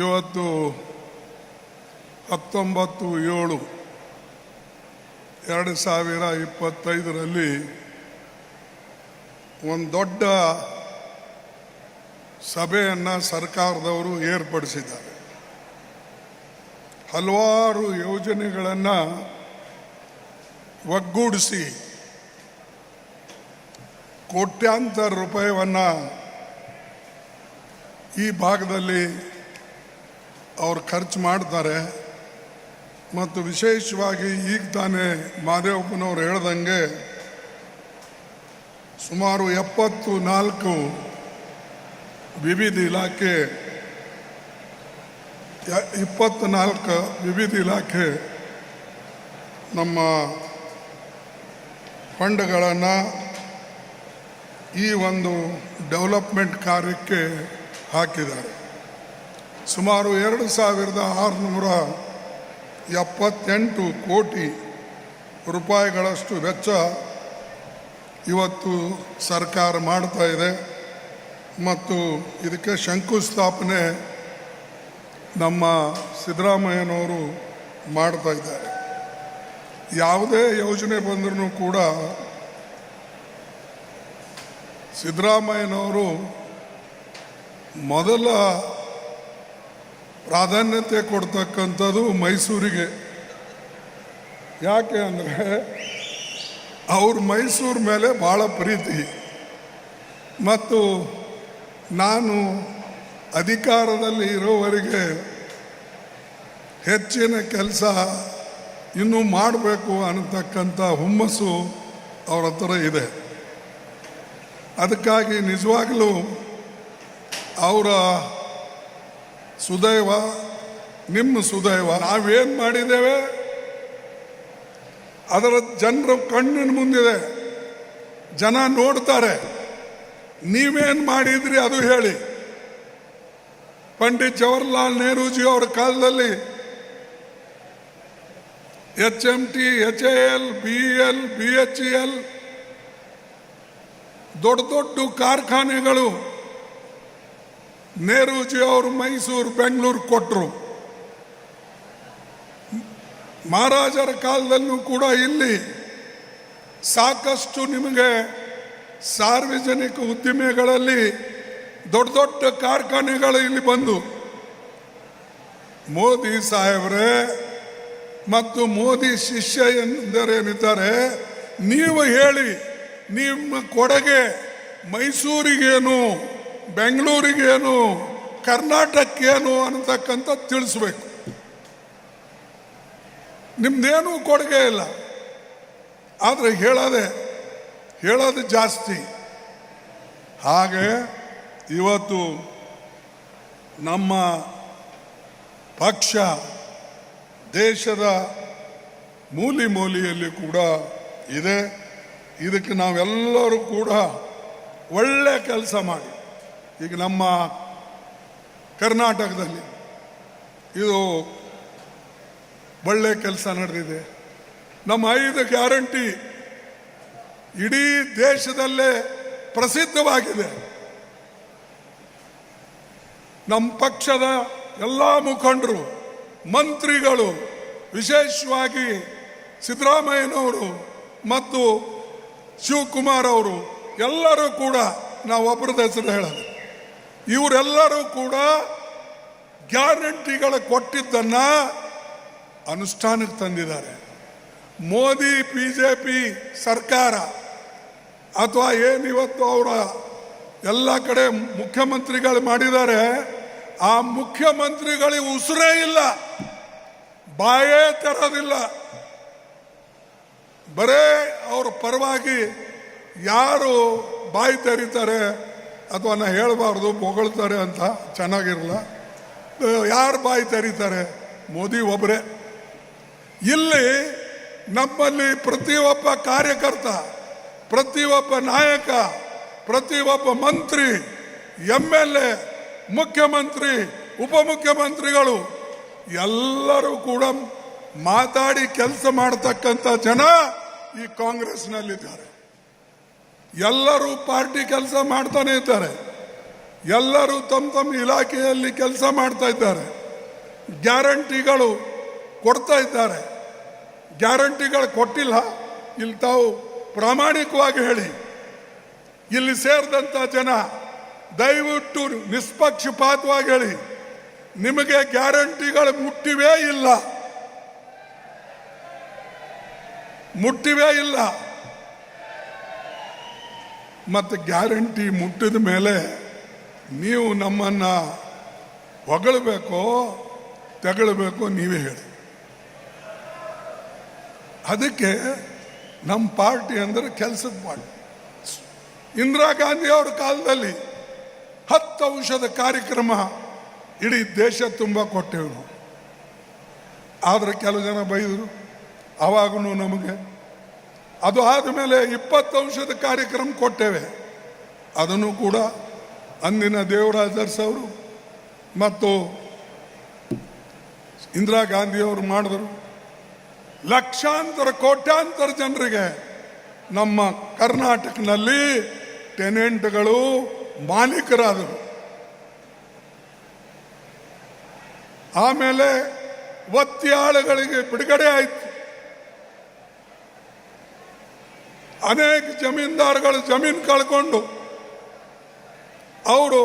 ಇವತ್ತು ಹತ್ತೊಂಬತ್ತು ಏಳು ಎರಡು ಸಾವಿರ ಇಪ್ಪತ್ತೈದರಲ್ಲಿ ಒಂದು ದೊಡ್ಡ ಸಭೆಯನ್ನು ಸರ್ಕಾರದವರು ಏರ್ಪಡಿಸಿದ್ದಾರೆ. ಹಲವಾರು ಯೋಜನೆಗಳನ್ನು ಒಗ್ಗೂಡಿಸಿ ಕೋಟ್ಯಾಂತರ ರೂಪಾಯಿಯನ್ನು ಈ ಭಾಗದಲ್ಲಿ ಅವ್ರು ಖರ್ಚು ಮಾಡ್ತಾರೆ. ಮತ್ತು ವಿಶೇಷವಾಗಿ ಈಗ ತಾನೇ ಮಾದೇವಪ್ಪನವ್ರು ಹೇಳ್ದಂಗೆ ಸುಮಾರು ಎಪ್ಪತ್ತು ನಾಲ್ಕು ವಿವಿಧ ಇಲಾಖೆ ಇಪ್ಪತ್ತು ನಾಲ್ಕು ವಿವಿಧ ಇಲಾಖೆ ನಮ್ಮ ಫಂಡ್ಗಳನ್ನು ಈ ಒಂದು ಡೆವಲಪ್ಮೆಂಟ್ ಕಾರ್ಯಕ್ಕೆ ಹಾಕಿದ್ದಾರೆ. ಸುಮಾರು ಎರಡು ಸಾವಿರದ ಆರುನೂರ ಎಪ್ಪತ್ತೆಂಟು ಕೋಟಿ ರೂಪಾಯಿಗಳಷ್ಟು ವೆಚ್ಚ ಇವತ್ತು ಸರ್ಕಾರ ಮಾಡ್ತಾ ಇದೆ. ಮತ್ತು ಇದಕ್ಕೆ ಶಂಕುಸ್ಥಾಪನೆ ನಮ್ಮ ಸಿದ್ದರಾಮಯ್ಯನವರು ಮಾಡ್ತಾ ಇದ್ದಾರೆ. ಯಾವುದೇ ಯೋಜನೆ ಬಂದರೂ ಕೂಡ ಸಿದ್ದರಾಮಯ್ಯನವರು ಮೊದಲ ಪ್ರಾಧಾನ್ಯತೆ ಕೊಡ್ತಕ್ಕಂಥದ್ದು ಮೈಸೂರಿಗೆ. ಯಾಕೆ ಅಂದರೆ ಅವ್ರ ಮೈಸೂರು ಮೇಲೆ ಭಾಳ ಪ್ರೀತಿ. ಮತ್ತು ನಾನು ಅಧಿಕಾರದಲ್ಲಿ ಇರೋವರೆಗೆ ಹೆಚ್ಚಿನ ಕೆಲಸ ಇನ್ನೂ ಮಾಡಬೇಕು ಅನ್ನತಕ್ಕಂಥ ಹುಮ್ಮಸ್ಸು ಅವ್ರ ಹತ್ರ ಇದೆ. ಅದಕ್ಕಾಗಿ ನಿಜವಾಗಲೂ ಅವರ ಸುದೈವ, ನಿಮ್ಮ ಸುದೈವ, ನಾವೇನು ಮಾಡಿದ್ದೇವೆ? ಅದರ ಜನರ ಕಣ್ಣಿನ ಮುಂದಿದೆ. ಜನ ನೋಡ್ತಾರೆ. ನೀವೇನು ಮಾಡಿದ್ರಿ ಅದು ಹೇಳಿ. ಪಂಡಿತ್ ಜವಹರ್ಲಾಲ್ ನೆಹರೂಜಿ ಅವರ ಕಾಲದಲ್ಲಿ H M T, H A L, B L, B H L, ದೊಡ್ಡ ದೊಡ್ಡ ಕಾರ್ಖಾನೆಗಳು ನೆಹರೂಜಿ ಅವರು ಮೈಸೂರು, ಬೆಂಗಳೂರು ಕೊಟ್ಟರು ಮಹಾರಾಜರ ಕಾಲದಲ್ಲೂ ಕೂಡ ಇಲ್ಲಿ ಸಾಕಷ್ಟು ನಿಮಗೆ ಸಾರ್ವಜನಿಕ ಉದ್ದಿಮೆಗಳಲ್ಲಿ ದೊಡ್ಡ ದೊಡ್ಡ ಕಾರ್ಖಾನೆಗಳು ಇಲ್ಲಿ ಬಂದು. ಮೋದಿ ಸಾಹೇಬ್ರೆ ಮತ್ತು ಮೋದಿ ಶಿಷ್ಯ ಎಂದರೇನಿದ್ದಾರೆ ನೀವು ಹೇಳಿ, ನಿಮ್ಮ ಕೊಡುಗೆ ಮೈಸೂರಿಗೇನು? ಬೆಂಗಳೂರಿಗೇನು ಕರ್ನಾಟಕಕ್ಕೇನು ಅನ್ನತಕ್ಕಂಥ ತಿಳಿಸ್ಬೇಕು. ನಿಮ್ದೇನೂ ಕೊಡುಗೆ ಇಲ್ಲ. ಆದರೆ ಹೇಳೋದೆ, ಹೇಳೋದು ಜಾಸ್ತಿ. ಹಾಗೆ ಇವತ್ತು ನಮ್ಮ ಪಕ್ಷ ದೇಶದ ಮೂಲಿ ಮೂಲೆಯಲ್ಲಿ ಕೂಡ ಇದೆ. ಇದಕ್ಕೆ ನಾವೆಲ್ಲರೂ ಕೂಡ ಒಳ್ಳೆ ಕೆಲಸ ಮಾಡಿ. ಈಗ ನಮ್ಮ ಕರ್ನಾಟಕದಲ್ಲಿ ಇದು ಒಳ್ಳೆ ಕೆಲಸ ನಡೆದಿದೆ. ನಮ್ಮ ಐದು ಗ್ಯಾರಂಟಿ ಇಡೀ ದೇಶದಲ್ಲೇ ಪ್ರಸಿದ್ಧವಾಗಿದೆ. ನಮ್ಮ ಪಕ್ಷದ ಎಲ್ಲ ಮುಖಂಡರು, ಮಂತ್ರಿಗಳು, ವಿಶೇಷವಾಗಿ ಸಿದ್ದರಾಮಯ್ಯನವರು ಮತ್ತು ಶಿವಕುಮಾರ್ ಅವರು ಎಲ್ಲರೂ ಕೂಡ ನಾವು ಒಬ್ಬರದ ಹೆಸರು ಹೇಳೋದು. ಇವರೆಲ್ಲರೂ ಕೂಡ ಗ್ಯಾರಂಟಿಗಳ ಕೊಟ್ಟಿದ್ದನ್ನ ಅನುಷ್ಠಾನಕ್ಕೆ ತಂದಿದ್ದಾರೆ. ಮೋದಿ ಬಿ ಜೆ ಪಿ ಸರ್ಕಾರ ಅಥವಾ ಏನಿವತ್ತು ಅವರ ಎಲ್ಲ ಕಡೆ ಮುಖ್ಯಮಂತ್ರಿಗಳು ಮಾಡಿದ್ದಾರೆ, ಆ ಮುಖ್ಯಮಂತ್ರಿಗಳಿಗೆ ಉಸಿರೇ ಇಲ್ಲ, ಬಾಯೇ ತರೋದಿಲ್ಲ. ಬರೇ ಅವ್ರ ಪರವಾಗಿ ಯಾರು ಬಾಯಿ ತೆರೀತಾರೆ? ಅಥವಾ ನಾ ಹೇಳಬಾರ್ದು ಹೊಗಳ್ತಾರೆ ಅಂತ ಚೆನ್ನಾಗಿರಲ್ಲ. ಯಾರು ಬಾಯಿ ತೆರೀತಾರೆ? ಮೋದಿ ಒಬ್ಬರೇ ಇಲ್ಲಿ ನಮ್ಮಲ್ಲಿ ಪ್ರತಿಯೊಬ್ಬ ಕಾರ್ಯಕರ್ತ, ಪ್ರತಿಯೊಬ್ಬ ನಾಯಕ, ಪ್ರತಿಯೊಬ್ಬ ಮಂತ್ರಿ ಎಂ ಎಲ್ ಎ ಮುಖ್ಯಮಂತ್ರಿ, ಉಪಮುಖ್ಯಮಂತ್ರಿಗಳು, ಎಲ್ಲರೂ ಕೂಡ ಮಾತಾಡಿ ಕೆಲಸ ಮಾಡತಕ್ಕಂಥ ಜನ ಈ ಕಾಂಗ್ರೆಸ್ನಲ್ಲಿದ್ದಾರೆ. ಎಲ್ಲರೂ ಪಾರ್ಟಿ ಕೆಲಸ ಮಾಡ್ತಾನೆ ಇದ್ದಾರೆ. ಎಲ್ಲರೂ ತಮ್ಮ ತಮ್ಮ ಇಲಾಖೆಯಲ್ಲಿ ಕೆಲಸ ಮಾಡ್ತಾ ಇದ್ದಾರೆ. ಗ್ಯಾರಂಟಿಗಳು ಕೊಡ್ತಾ ಇದ್ದಾರೆ. ಗ್ಯಾರಂಟಿಗಳು ಕೊಟ್ಟಿಲ್ಲ. ಇಲ್ಲಿ ತಾವು ಪ್ರಾಮಾಣಿಕವಾಗಿ ಹೇಳಿ. ಇಲ್ಲಿ ಸೇರಿದಂಥ ಜನ ದಯವಿಟ್ಟು ನಿಷ್ಪಕ್ಷಪಾತವಾಗಿ ಹೇಳಿ. ನಿಮಗೆ ಗ್ಯಾರಂಟಿಗಳು ಮುಟ್ಟಿವೇ ಇಲ್ಲ. ಮುಟ್ಟಿವೇ ಇಲ್ಲ. ಮತ್ತು ಗ್ಯಾರಂಟಿ ಮುಟ್ಟಿದ ಮೇಲೆ ನೀವು ನಮ್ಮನ್ನು ಹೊಗಳಬೇಕೋ, ತಗೊಳ್ಬೇಕೋ ನೀವೇ ಹೇಳಿ. ಅದಕ್ಕೆ ನಮ್ಮ ಪಾರ್ಟಿ ಅಂದರೆ ಕೆಲಸದ ಪಾರ್ಟಿ. ಇಂದಿರಾ ಗಾಂಧಿ ಅವರ ಕಾಲದಲ್ಲಿ ಹತ್ತು ಔಷಧ ಕಾರ್ಯಕ್ರಮ ಇಡೀ ದೇಶ ತುಂಬ ಕೊಟ್ಟೆವು ಆದರೆ ಕೆಲವು ಜನ ಬೈದರು ಅವಾಗೂ ನಮಗೆ ಅದು ಆದಮೇಲೆ ಇಪ್ಪತ್ತು ಅಂಶದ ಕಾರ್ಯಕ್ರಮ ಕೊಟ್ಟೇವೆ. ಅದನ್ನು ಕೂಡ ಅಂದಿನ ದೇವರಾಜ್ ಅರಸ್ ಅವರು ಮತ್ತು ಇಂದಿರಾ ಗಾಂಧಿಯವರು ಮಾಡಿದರು. ಲಕ್ಷಾಂತರ, ಕೋಟ್ಯಾಂತರ ಜನರಿಗೆ ನಮ್ಮ ಕರ್ನಾಟಕನಲ್ಲಿ ಟೆನೆಂಟ್ಗಳು ಮಾಲೀಕರಾದರು ಆಮೇಲೆ ಒತ್ತಿಯಾಳುಗಳಿಗೆ ಬಿಡುಗಡೆ ಆಯಿತು. ಅನೇಕ ಜಮೀನ್ದಾರ್ಗಳು ಜಮೀನು ಕಳ್ಕೊಂಡು ಅವರು